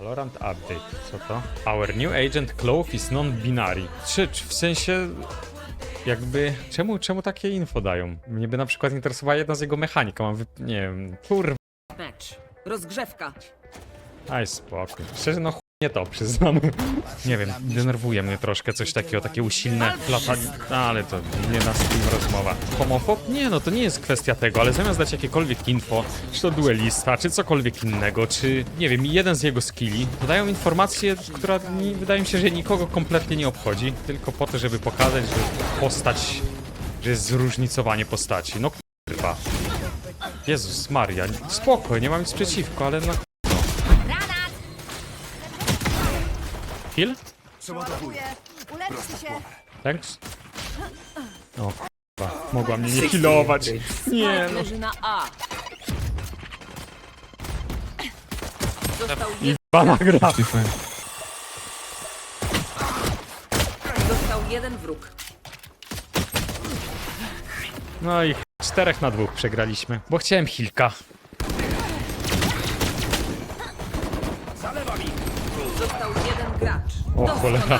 Valorant update. Co to? Our new agent Clove is non-binary. Czy, czy w sensie... Jakby... Czemu, czemu takie info dają? Mnie by na przykład interesowała jedna z jego mechanik. a Mam wy... Nie wiem... Kurwa. Mecz. Rozgrzewka. Aj, spokój. Szczerze, no nie to, przyznam. Nie wiem, denerwuje mnie troszkę coś takiego, takie usilne latanie. No, ale to nie na stream rozmowa. Homofob? Nie, no to nie jest kwestia tego, ale zamiast dać jakiekolwiek info, czy to duelista, czy cokolwiek innego, czy, nie wiem, jeden z jego skilli, podają informację, która mi, wydaje mi się, że nikogo kompletnie nie obchodzi, tylko po to, żeby pokazać, że postać, że jest zróżnicowanie postaci. No kurwa. Jezus Maria, spoko, nie mam nic przeciwko, ale no... Kill? Ładuję. Ulepszy się. Thanks. O kurwa, mogła mnie nie killować. Nie no. Leży na A. Został, I bana gra. został jeden wróg. No i czterech na dwóch przegraliśmy, bo chciałem hilka. Został jeden gracz. O cholera,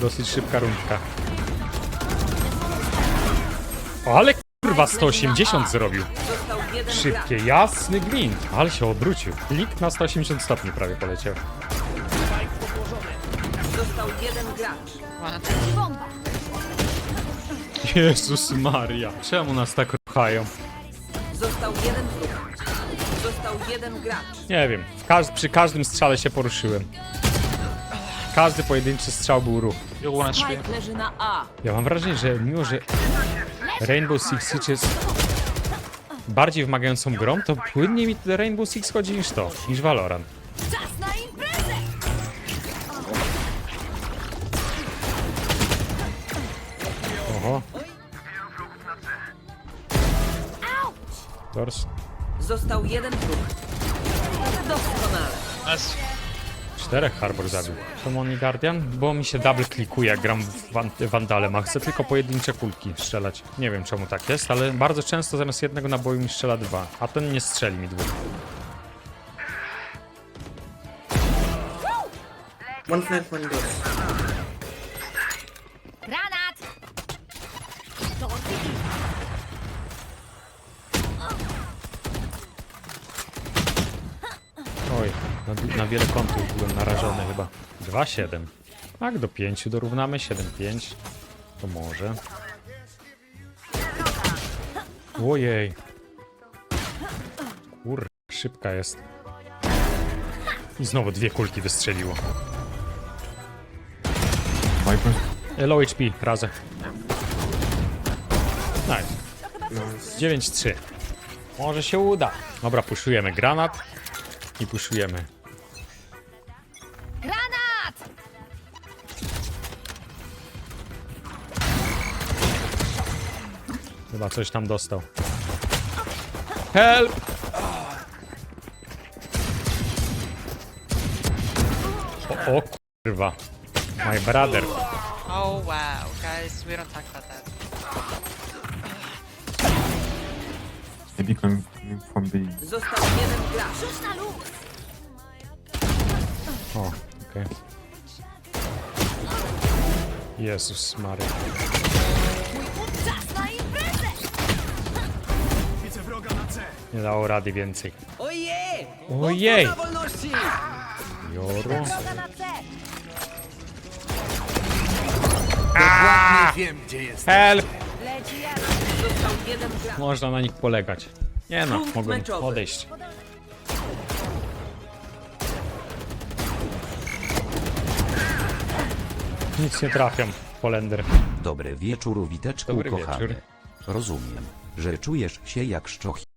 dosyć szybka rundka. O, ale kurwa 180 zrobił. Szybkie, jasny gwint. Ale się obrócił. Klik na 180 stopni prawie poleciał. gracz. Został jeden gracz. Bomba. Jezus Maria. Czemu nas tak ruchają? Został jeden. Został jeden gracz. Nie wiem. W każ przy każdym strzale się poruszyłem. Każdy pojedynczy strzał był ruch. Spike leży na A. Ja mam wrażenie, że mimo, że Rainbow Six Siege jest bardziej wymagającą grą, to płynniej mi Rainbow Six chodzi niż to, niż Valorant. Czas na imprezę! Oho. Tors. Został jeden wróg. Doskonale. Czterech Harbor zabił. Czemu on nie Guardian? Bo mi się double klikuje, jak gram w wan Vandalem, a chcę tylko pojedyncze kulki strzelać. Nie wiem czemu tak jest, ale bardzo często zamiast jednego naboju mi strzela dwa, a ten nie strzeli mi dwóch. One flank, one door. Na, na wiele kątów byłem narażony chyba. 2-7. Tak, do 5 dorównamy, 7-5. To może. Ojej. Kur... szybka jest. I znowu dwie kulki wystrzeliło. Low HP, razem. Nice. 9-3. Może się uda. Dobra, puszujemy granat. I puszujemy. Chyba coś tam dostał. Help! O, o kurwa. My brother. Oh wow, guys, we don't talk about that. Maybe coming from B. Został jeden gracz. Rzuć na luz! O, okej. Jezus Maria. Nie dało rady więcej. Ojej! Ojej! Wolności! Joro. Droga na C! Help! Leci jeden. Został jeden gracz. Można na nich polegać. Nie no, Punkt mogłem meczowy. odejść. Nic nie trafiam, Polender. Dobry wieczór, witeczku Dobry kochany. wieczór. Rozumiem, że czujesz się jak szczochany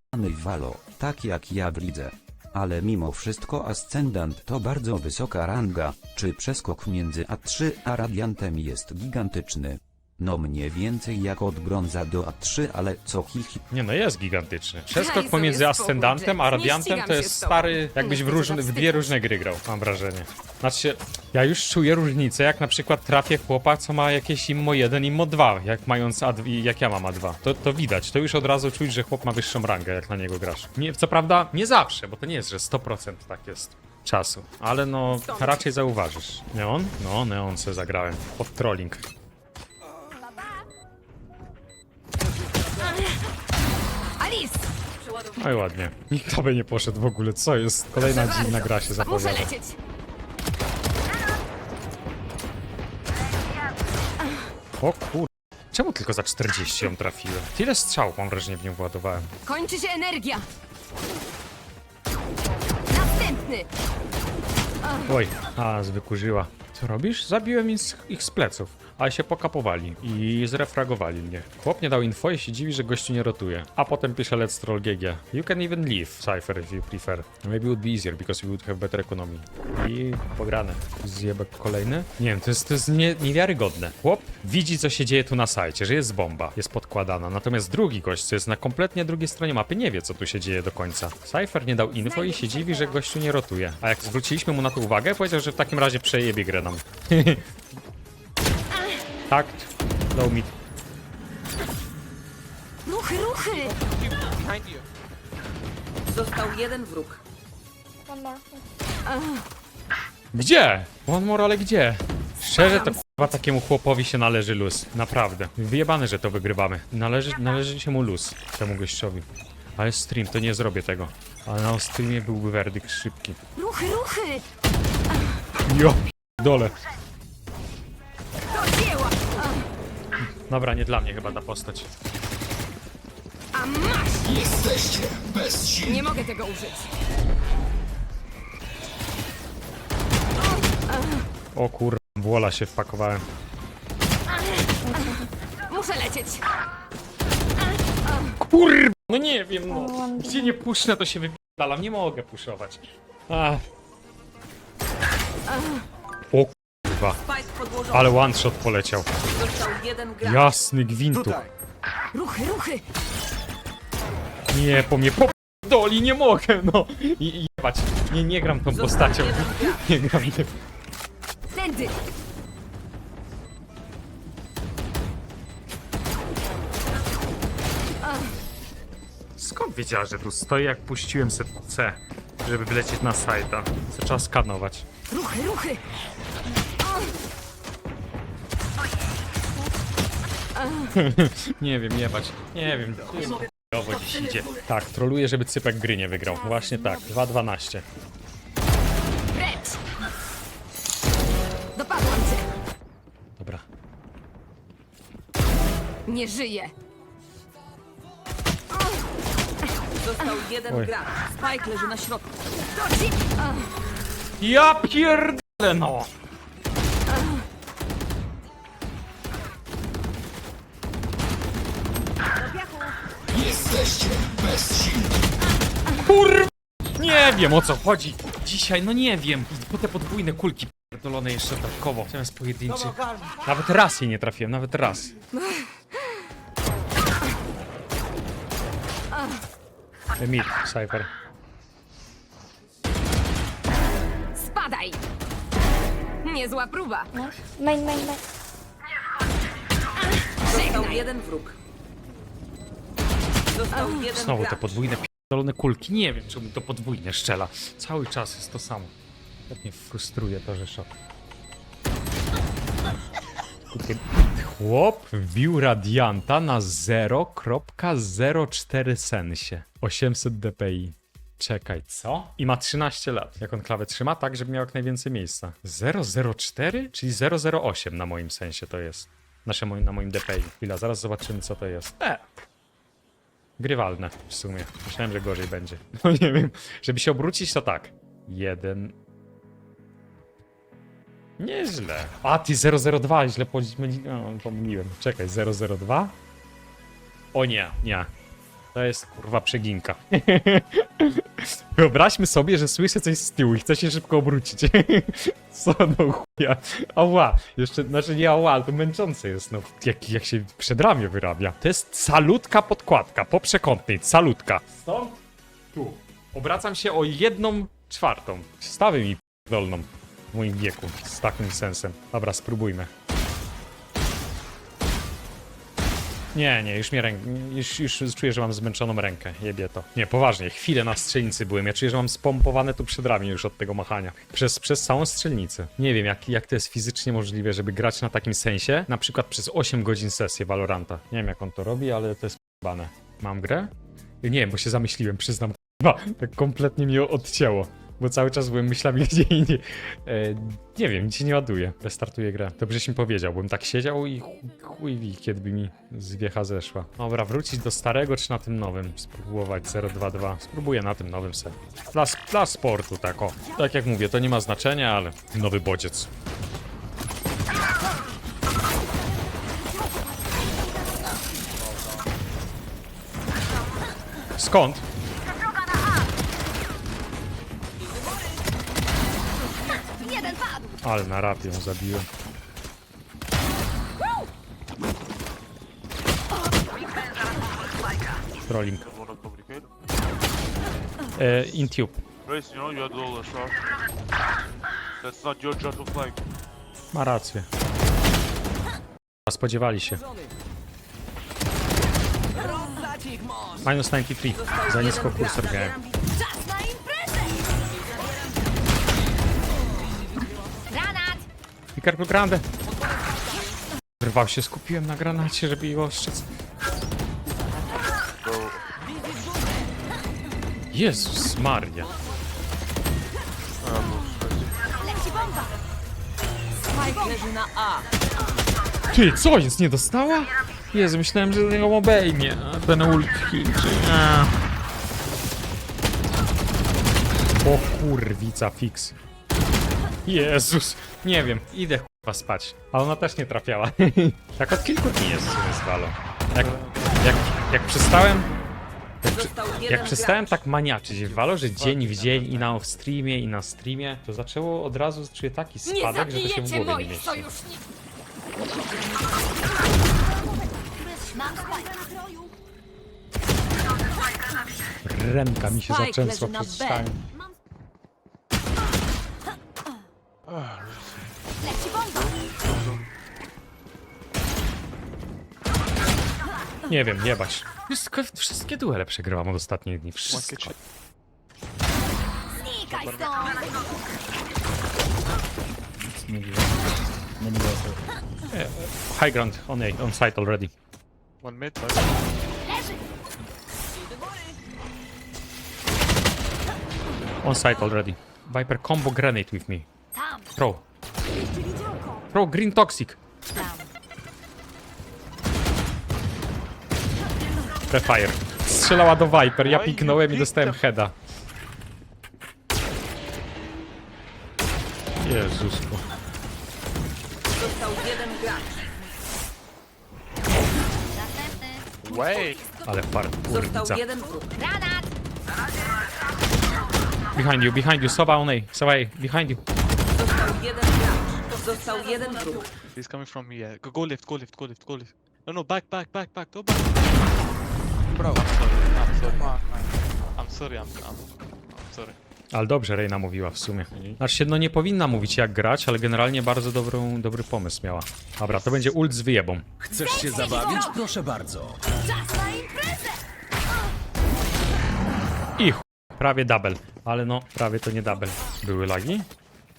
tak jak ja w lidze. Ale mimo wszystko ascendant to bardzo wysoka ranga, czy przeskok między A3 a radiantem jest gigantyczny. No mniej więcej jak od brąza do A3, ale co hihi. Nie no, jest gigantyczny. Przeskok Daj pomiędzy sobie spokój, Ascendantem a. Nie Radiantem ścigam to się jest z tobą. stary, jakbyś w, różne, się w dwie różne gry grał, mam wrażenie. Znaczy się, ja już czuję różnicę, jak na przykład trafię chłopa, co ma jakieś immo 1, immo 2, jak mając A2, jak ja mam A2. To, to widać, to już od razu czuć, że chłop ma wyższą rangę, jak na niego grasz. Nie, co prawda, nie zawsze, bo to nie jest, że 100% tak jest. czasu. Ale no, raczej zauważysz. Neon? No, Neon se zagrałem. Pod trolling. No i ładnie. Nikt by nie poszedł w ogóle. Co jest? Kolejna dziwna gra się Muszę zapowiada. lecieć. O kur... Czemu tylko za 40 ją trafiłem? Tyle strzałów mam wrażenie w nią władowałem. Kończy się energia. Następny. Oj, a wykurzyła. Co robisz? Zabiłem ich z, ich z pleców, ale się pokapowali i zrefragowali mnie. Chłop nie dał info i się dziwi, że gościu nie rotuje. A potem pisze Let's Troll GG. You can even leave, Cypher, if you prefer. Maybe it would be easier, because you would have better economy. I pograne. Zjebek kolejny? Nie wiem, to jest, to jest nie, niewiarygodne. Chłop widzi, co się dzieje tu na sajcie, że jest bomba, jest podkładana. Natomiast drugi gość, co jest na kompletnie drugiej stronie mapy, nie wie, co tu się dzieje do końca. Cypher nie dał info i się dziwi, że gościu nie rotuje. A jak zwróciliśmy mu na to uwagę, powiedział, że w takim razie przejebie grę nam. Takt. Low mid. Ruchy, ruchy! Został jeden wróg. Gdzie? One more, ale gdzie? Szczerze to chyba takiemu chłopowi się należy luz. Naprawdę. Wyjebane, że to wygrywamy. Należy, należy się mu luz. Temu gościowi. Ale stream, to nie zrobię tego. Ale na streamie byłby werdykt szybki. Ruchy, ruchy! Jo, dole. Do dzieła! Dobra, nie dla mnie chyba ta postać. A masz! Jesteście bezsilni. Nie mogę tego użyć. O kur... Wola się wpakowałem. Muszę lecieć. Kur... No nie wiem, no. Gdzie nie puszczę, to się wypidalam. Nie mogę puszować. Ach. Kurwa. Ale one shot poleciał. Jasny gwintu. Ruchy, ruchy! Nie, po mnie doli, nie mogę, no. I, jebać. Nie, nie gram tą postacią. Nie gram tym. Tędy! Skąd wiedziała, że tu stoi, jak puściłem se C, żeby wylecieć na sajta? Co trzeba skanować. Ruchy, ruchy! Nie wiem, jebać. Nie wiem. Chujowo dziś idzie. Tak, troluję, żeby Cypek gry nie wygrał. Właśnie tak, 2-12. Precz! Dopadłam cię! Dobra. Nie żyję! Został jeden Oj. gracz. Spike leży na środku. Ja pierdolę, no! Jesteście bezsilni. Nie wiem o co chodzi. Dzisiaj, no nie wiem. Po te podwójne kulki pierdolone jeszcze dodatkowo. Zamiast pojedynczych. Nawet raz jej nie trafiłem, nawet raz. Mid, Cypher. Spadaj! Niezła próba! Main, main, main. Został jeden wróg. Został jeden Znowu te podwójne pierdolone kulki. Nie wiem, czemu to podwójnie strzela. Cały czas jest to samo. Tak mnie frustruje to, że szok. Chłop wbił radianta na 0.04 sensie. 800 dpi. Czekaj, co? I ma 13 lat. Jak on klawę trzyma? Tak, żeby miał jak najwięcej miejsca. 004? Czyli 008 na moim sensie to jest. Nasze, moim- na moim dpi. Chwila, zaraz zobaczymy co to jest. E, Grywalne w sumie. Myślałem, że gorzej będzie. No nie wiem. Żeby się obrócić, to tak. Jeden. Nieźle. A, ty 002, źle pomyli- no, pomyliłem. Czekaj, 002? O nie, nie. To jest kurwa przeginka. Wyobraźmy sobie, że słyszę coś z tyłu i chcę się szybko obrócić. Co do chuja. Ała, jeszcze, znaczy nie ała, ale to męczące jest, no. Jak, jak się przedramię wyrabia. To jest salutka podkładka, po przekątnej, salutka. Stąd, tu. Obracam się o jedną czwartą. Stawy mi dolną w moim wieku, z takim sensem. Dobra, spróbujmy. Nie, nie, już mnie ręk... już, już czuję, że mam zmęczoną rękę. Jebie to. Nie, poważnie, chwilę na strzelnicy byłem. Ja czuję, że mam spompowane tu przed ramię już od tego machania. Przez, przez całą strzelnicę. Nie wiem, jak, jak to jest fizycznie możliwe, żeby grać na takim sensie, na przykład przez 8 godzin sesję Valoranta. Nie wiem, jak on to robi, ale to jest bane. Mam grę? Nie bo się zamyśliłem, przyznam. Tak kompletnie mnie odcięło. Bo cały czas byłem myślami gdzie indziej. E, nie wiem, się nie ładuje. Restartuję grę. Dobrze mi powiedział, bym tak siedział i chuj, wie, kiedy by mi zwiecha zeszła. Dobra, wrócić do starego czy na tym nowym? Spróbować 022. Spróbuję na tym nowym sobie. Dla, dla sportu, tak o. Tak jak mówię, to nie ma znaczenia, ale nowy bodziec. Skąd? Ale na ją zabiłem. Trolling. E, Intube. Race, you know you had all the shot. That's not your job to flank. Ma rację. Spodziewali się. Minus 93. Za nisko kursor grałem. Picarco Grande. Wyrwał się, skupiłem na granacie, żeby jego ostrzec. Jezus Maria. Ty, co jest? Nie dostała? Jezu, myślałem, że ją obejmie. A ten ult Chińczyk. A. O kurwica fix. Jezus. Nie wiem, idę chyba spać. A ona też nie trafiała. tak od kilku dni jest w sumie z. Jak, jak, jak przestałem... Został jeden Jak przestałem tak maniaczyć w Valo, że dzień w dzień i na streamie i na streamie, to zaczęło od razu czuję taki spadek, że to się w głowie nie mieści. Ręka mi się na przez. Leci bomba! Nie wiem, jebać. Wszystko, wszystkie duele przegrałam od ostatnich dni. Wszystko. Znikaj stąd! High ground on A, on site already. One mid, Leży! On site already. Viper combo grenade with me. Pro. Pro green toxic. Prefire. Strzelała do Viper, ja piknąłem i dostałem heada. Jezusko. Został jeden gracz. Wait! Ale fart, kurwica. Został jeden wróg. Granat! Behind you, behind you, Soba on A. Soba A, behind you. Został jeden gracz. Został jeden wróg. He's coming from yeah. Go, go lift, go lift, go lift, go lift. No, no, back, back, back, back, go back. Bro, I'm sorry, I'm sorry. I'm sorry, I'm, I'm, I'm sorry. Ale dobrze Reina mówiła w sumie. Znaczy się, no nie powinna mówić jak grać, ale generalnie bardzo dobrą, dobry pomysł miała. Dobra, to będzie ult z wyjebą. Chcesz się zabawić? Proszę bardzo. Czas na imprezę! I ch... prawie double. Ale no, prawie to nie double. Były lagi?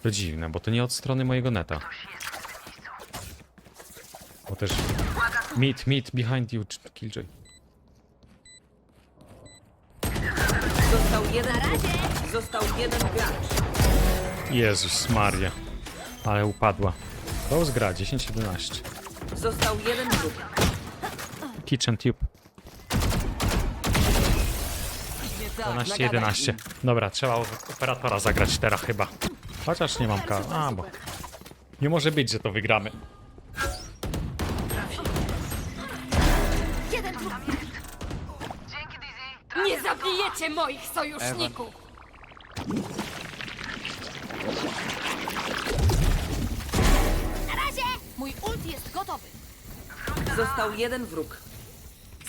To dziwne, bo to nie od strony mojego neta. Bo też... Meet, meet, behind you, Killjoy. Został jeden wróg. Został jeden gracz. Jezus Maria. Ale upadła. To zgra, 10-11. Został jeden wróg. Kitchen tube. 12-11. Dobra, trzeba operatora zagrać teraz chyba. Chociaż nie mam kar. A, bo... Nie może być, że to wygramy. Jeden trup! Nie zabijecie moich sojuszników! Na razie! Mój ult jest gotowy! Został jeden wróg.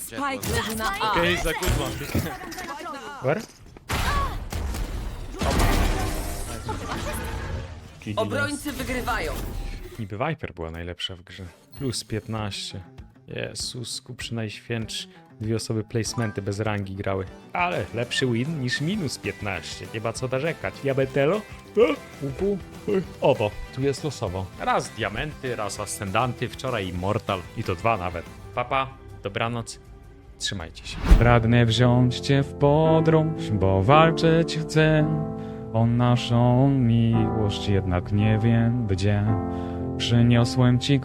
Spike leży na A. Okay, he's a good Obrońcy wygrywają. Niby Viper była najlepsza w grze. Plus 15. Jezusku, przynajświętszy. Dwie osoby placementy bez rangi grały. Ale lepszy win niż minus 15. Nie ma co narzekać. Diabetelo? E, Upu? E, Oto, tu jest losowo. Raz diamenty, raz ascendanty, wczoraj immortal. I to dwa nawet. Papa, dobranoc. Trzymajcie się. Pragnę wziąć cię w podróż, bo walczyć chcę o naszą miłość, jednak nie wiem gdzie. Przyniosłem ci